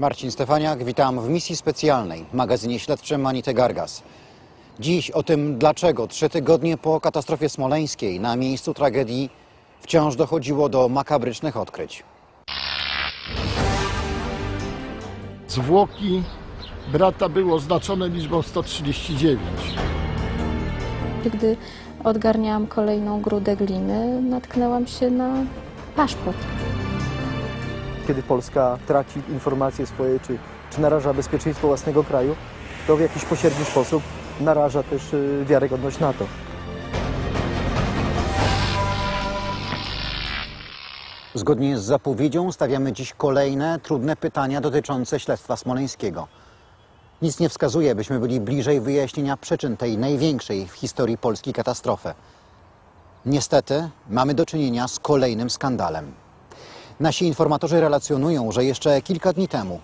Marcin Stefaniak, witam w misji specjalnej, magazynie śledczym Manite Gargas. Dziś o tym, dlaczego trzy tygodnie po katastrofie smoleńskiej na miejscu tragedii wciąż dochodziło do makabrycznych odkryć. Zwłoki brata było oznaczone liczbą 139. Gdy odgarniałam kolejną grudę gliny, natknęłam się na paszport. Kiedy Polska traci informacje swoje, czy, czy naraża bezpieczeństwo własnego kraju, to w jakiś pośredni sposób naraża też y, wiarygodność NATO. Zgodnie z zapowiedzią stawiamy dziś kolejne trudne pytania dotyczące śledztwa smoleńskiego. Nic nie wskazuje, byśmy byli bliżej wyjaśnienia przyczyn tej największej w historii Polski katastrofy. Niestety mamy do czynienia z kolejnym skandalem. Nasi informatorzy relacjonują, że jeszcze kilka dni temu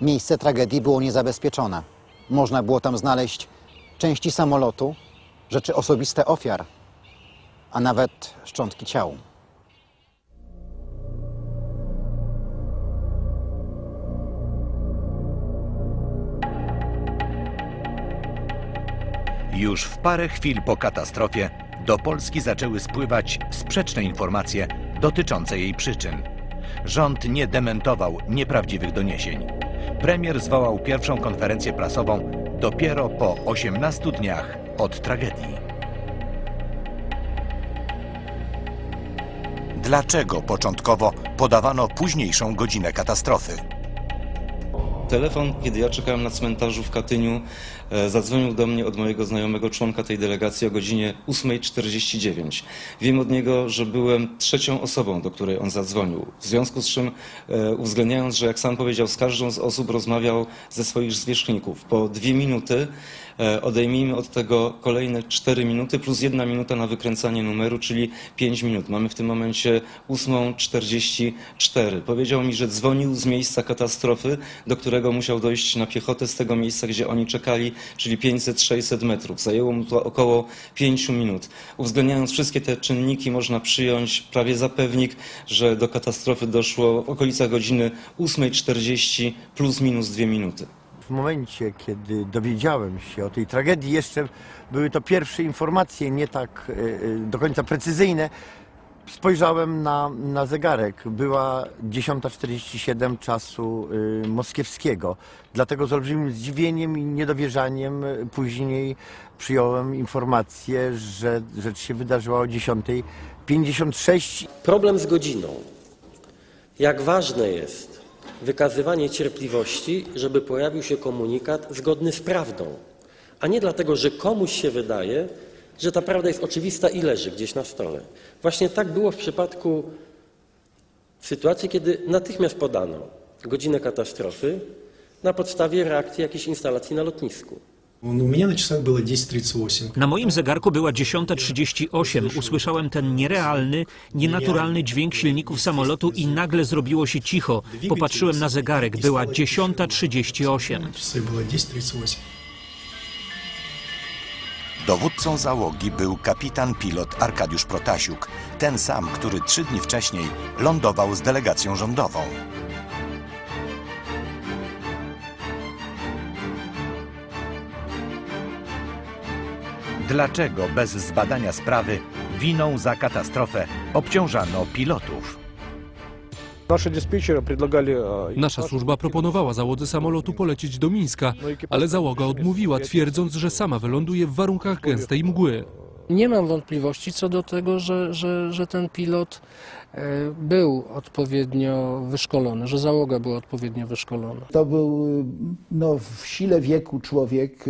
miejsce tragedii było niezabezpieczone. Można było tam znaleźć części samolotu, rzeczy osobiste ofiar, a nawet szczątki ciał. Już w parę chwil po katastrofie do Polski zaczęły spływać sprzeczne informacje dotyczące jej przyczyn. Rząd nie dementował nieprawdziwych doniesień. Premier zwołał pierwszą konferencję prasową dopiero po 18 dniach od tragedii. Dlaczego początkowo podawano późniejszą godzinę katastrofy? Telefon, kiedy ja czekałem na cmentarzu w Katyniu, e, zadzwonił do mnie od mojego znajomego członka tej delegacji o godzinie 8.49. Wiem od niego, że byłem trzecią osobą, do której on zadzwonił. W związku z czym, e, uwzględniając, że jak sam powiedział, z każdą z osób rozmawiał ze swoich zwierzchników. Po dwie minuty e, odejmijmy od tego kolejne 4 minuty plus jedna minuta na wykręcanie numeru, czyli 5 minut. Mamy w tym momencie 8.44. Powiedział mi, że dzwonił z miejsca katastrofy, do którego musiał dojść na piechotę z tego miejsca, gdzie oni czekali, czyli 500-600 metrów. Zajęło mu to około 5 minut. Uwzględniając wszystkie te czynniki, można przyjąć prawie za pewnik, że do katastrofy doszło w okolicach godziny 8.40 plus minus 2 minuty. W momencie, kiedy dowiedziałem się o tej tragedii, jeszcze były to pierwsze informacje, nie tak e, e, do końca precyzyjne. Spojrzałem na, na zegarek. Była 10.47 czasu y, moskiewskiego. Dlatego z olbrzymim zdziwieniem i niedowierzaniem y, później przyjąłem informację, że rzecz się wydarzyła o 10.56 Problem z godziną. Jak ważne jest wykazywanie cierpliwości, żeby pojawił się komunikat zgodny z prawdą, a nie dlatego, że komuś się wydaje, że ta prawda jest oczywista i leży gdzieś na stole. Właśnie tak było w przypadku sytuacji, kiedy natychmiast podano godzinę katastrofy na podstawie reakcji jakiejś instalacji na lotnisku. Na moim zegarku była 10.38. Usłyszałem ten nierealny, nienaturalny dźwięk silników samolotu i nagle zrobiło się cicho. Popatrzyłem na zegarek. Była 10.38. Dowódcą załogi był kapitan pilot Arkadiusz Protasiuk, ten sam, który trzy dni wcześniej lądował z delegacją rządową. Dlaczego bez zbadania sprawy winą za katastrofę obciążano pilotów? Nasza służba proponowała załodze samolotu polecieć do Mińska, ale załoga odmówiła, twierdząc, że sama wyląduje w warunkach gęstej mgły. Nie mam wątpliwości co do tego, że, że, że ten pilot e, był odpowiednio wyszkolony, że załoga była odpowiednio wyszkolona. To był no, w sile wieku człowiek,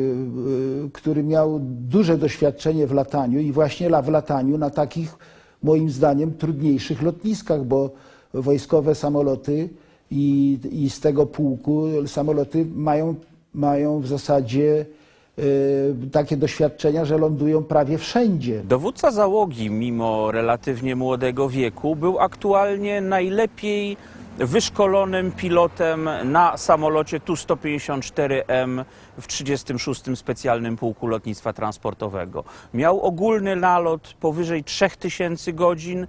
który miał duże doświadczenie w lataniu i właśnie la- w lataniu na takich, moim zdaniem, trudniejszych lotniskach, bo wojskowe samoloty i, i z tego pułku samoloty mają, mają w zasadzie y, takie doświadczenia, że lądują prawie wszędzie. Dowódca załogi, mimo relatywnie młodego wieku, był aktualnie najlepiej wyszkolonym pilotem na samolocie Tu-154M w 36. Specjalnym Pułku Lotnictwa Transportowego. Miał ogólny nalot powyżej 3000 godzin,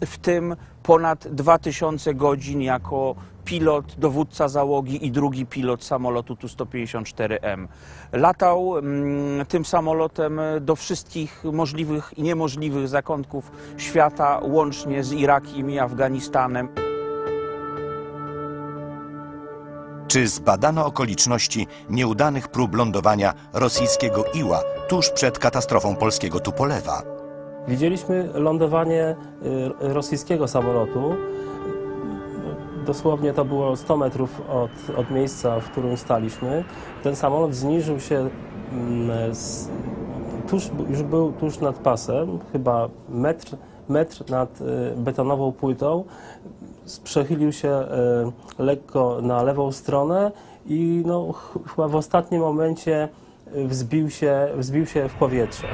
w tym ponad 2000 godzin jako pilot, dowódca załogi i drugi pilot samolotu Tu-154M. Latał mm, tym samolotem do wszystkich możliwych i niemożliwych zakątków świata, łącznie z Irakiem i Afganistanem. Czy zbadano okoliczności nieudanych prób lądowania rosyjskiego Iła tuż przed katastrofą polskiego Tupolewa? Widzieliśmy lądowanie y, rosyjskiego samolotu. Dosłownie to było 100 metrów od, od miejsca, w którym staliśmy. Ten samolot zniżył się mm, z, tuż, już był tuż nad pasem, chyba metr, metr nad y, betonową płytą. Przechylił się y, lekko na lewą stronę i no, ch- chyba w ostatnim momencie y, wzbił się, wzbił się w powietrze.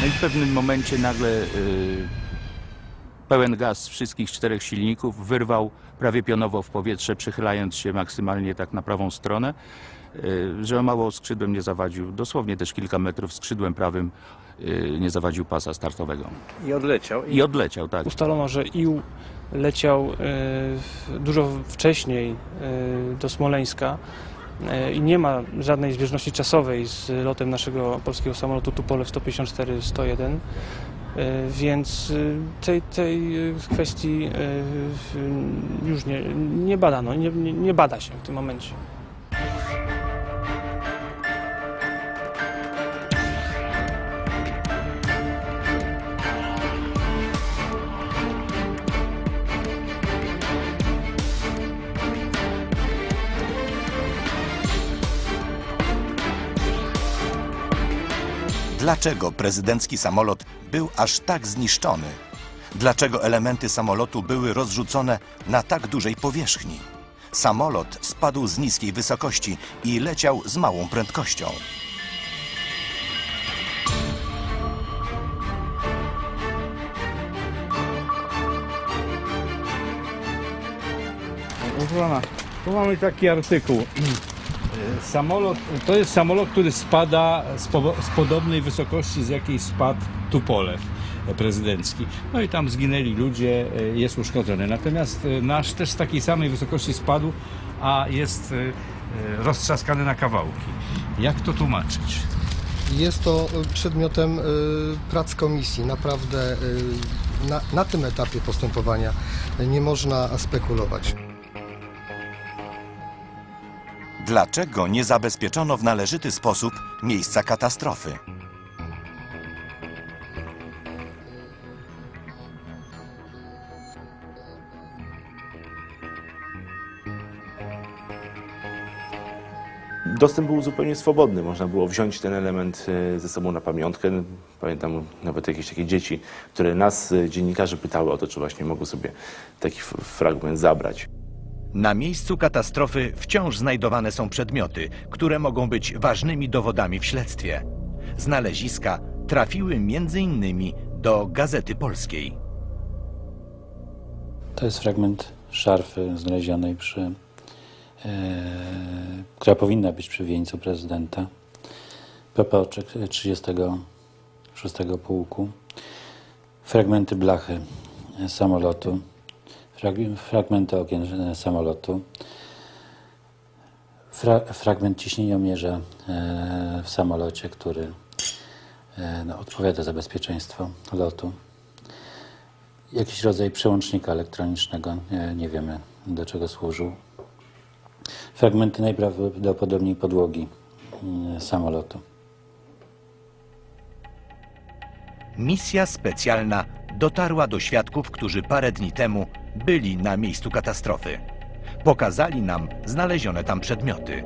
No i w pewnym momencie nagle y, pełen gaz z wszystkich czterech silników wyrwał prawie pionowo w powietrze, przychylając się maksymalnie tak na prawą stronę, y, że o mało skrzydłem nie zawadził, dosłownie też kilka metrów skrzydłem prawym y, nie zawadził pasa startowego. I odleciał. I odleciał, tak. Ustalono, że Ił leciał e, dużo wcześniej do Smoleńska i nie ma żadnej zbieżności czasowej z lotem naszego polskiego samolotu Tupolew 154-101. E, Więc e, tej, tej e, kwestii w- już nie, nie badano, nie, nie bada się w tym momencie. Dlaczego prezydencki samolot był aż tak zniszczony? Dlaczego elementy samolotu były rozrzucone na tak dużej powierzchni? Samolot spadł z niskiej wysokości i leciał z małą prędkością. Proszę tu mamy taki artykuł. Samolot, to jest samolot, który spada z, po, z podobnej wysokości, z jakiej spadł Tupolew prezydencki. No i tam zginęli ludzie, e, jest uszkodzony. Natomiast e, nasz też z takiej samej wysokości spadł, a jest roztrzaskany na kawałki. Jak to tłumaczyć? Jest to y, przedmiotem y, prac komisji. Naprawdę y, na, na tym etapie postępowania nie można spekulować. Dlaczego nie zabezpieczono w należyty sposób miejsca katastrofy? Dostęp był zupełnie swobodny. Można było wziąć ten element e, ze sobą na pamiątkę. Pamiętam nawet jakieś takie dzieci, które nas, e, dziennikarzy, pytały o to, czy właśnie mogły sobie taki fragment zabrać. Na miejscu katastrofy wciąż znajdowane są przedmioty, które mogą być ważnymi dowodami w śledztwie. Znaleziska trafiły m.in. do Gazety Polskiej. To jest fragment szarfy znalezionej przy, e, która powinna być przy wieńcu prezydenta. Propoczek 36 Pułku. Fragmenty blachy samolotu. Frag- fragmenty okien e, samolotu. Fra, fragment ciśnieniomierza e, w samolocie, który e, no, odpowiada za bezpieczeństwo lotu jakiś rodzaj przełącznika elektronicznego, nie, nie wiemy do czego służył. Fragmenty najprawdopodobniej podłogi samolotu. Misja specjalna dotarła do świadków, którzy parę dni temu byli na miejscu katastrofy. Pokazali nam znalezione tam przedmioty.